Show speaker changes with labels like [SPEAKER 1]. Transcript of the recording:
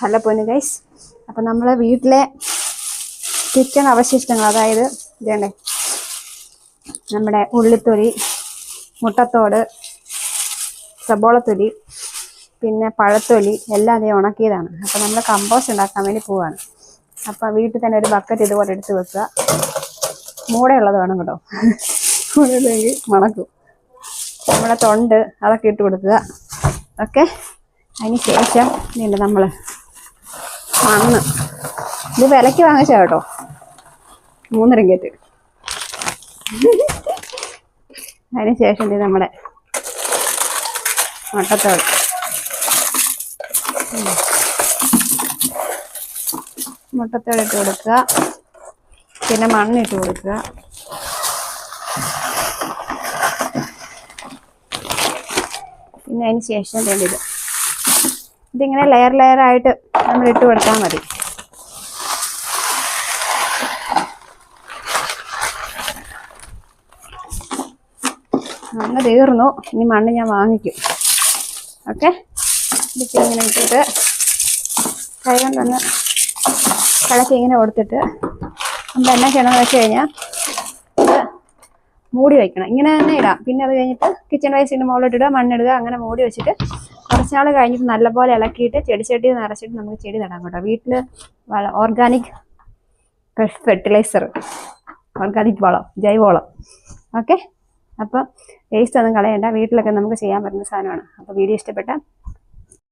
[SPEAKER 1] Hello പൊന്നു guys അപ്പം നമ്മൾ വീട്ടിലെ കിച്ചൺ അവശിഷ്ടങ്ങൾ അതായത് ഇതേണ്ടേ നമ്മുടെ ഉള്ളിത്തൊലി മുട്ടത്തോട് സബോളത്തൊലി പിന്നെ പഴത്തൊലി എല്ലാം അതേ ഉണക്കിയതാണ്. അപ്പം നമ്മൾ കമ്പോസ്റ്റ് ഉണ്ടാക്കാൻ വേണ്ടി പോവാണ്. അപ്പം വീട്ടിൽ തന്നെ ഒരു ബക്കറ്റ് ഇതുപോലെ എടുത്ത് വെക്കുക. മൂടെയുള്ളത് വേണം കേട്ടോ. മൂടെയുള്ളതെങ്കിൽ മണക്കും നമ്മുടെ തൊണ്ട് അതൊക്കെ ഇട്ട് കൊടുക്കുക. ഓക്കെ അതിന് ശേഷം ഇതുണ്ട് നമ്മൾ മണ്ണ് ഇത് വിലയ്ക്ക് വാങ്ങിച്ച കേട്ടോ. മൂന്ന് റിങ്കറ്റ് അതിന് ശേഷം ഇത് നമ്മുടെ മുട്ടത്തോട്. മുട്ടത്തോട് ഇട്ട് കൊടുക്കുക. പിന്നെ മണ്ണിട്ട് കൊടുക്കുക. പിന്നെ അതിന് ശേഷം വേണ്ട ഇത്. ഇതിങ്ങനെ ലെയർ ലെയർ ആയിട്ട് നമ്മൾ ഇട്ട് കൊടുത്താൽ മതി. മണ്ണ് തീർന്നു. ഇനി മണ്ണ് ഞാൻ വാങ്ങിക്കും. ഓക്കെ? ഇങ്ങനെ ഇട്ടിട്ട് കൈ കൊണ്ടൊന്ന് കിളക്കി ഇങ്ങനെ കൊടുത്തിട്ട് നമ്മൾ എന്നാ ചെയ്യണമെന്ന് വെച്ച് കഴിഞ്ഞാൽ മൂടി വയ്ക്കണം ഇങ്ങനെ തന്നെ ഇടാം. പിന്നെ അത് കഴിഞ്ഞിട്ട് കിച്ചൺ റൈസിന്റെ മുകളിലിട്ടിടുക മണ്ണിടുക അങ്ങനെ മൂടി വെച്ചിട്ട് കുറച്ച് നാൾ കഴിഞ്ഞിട്ട് നല്ലപോലെ ഇളക്കിയിട്ട് ചെടിച്ചട്ടി നിറച്ചിട്ട് നമുക്ക് ചെടി നടാം കേട്ടോ. ഓർഗാനിക് ഫെർട്ടിലൈസർ ഓർഗാനിക് വളം ജൈവവളം ഓക്കെ അപ്പം വേസ്റ്റ് ഒന്നും കളയണ്ട. വീട്ടിലൊക്കെ നമുക്ക് ചെയ്യാൻ പറ്റുന്ന സാധനമാണ്. അപ്പോൾ വീഡിയോ ഇഷ്ടപ്പെട്ട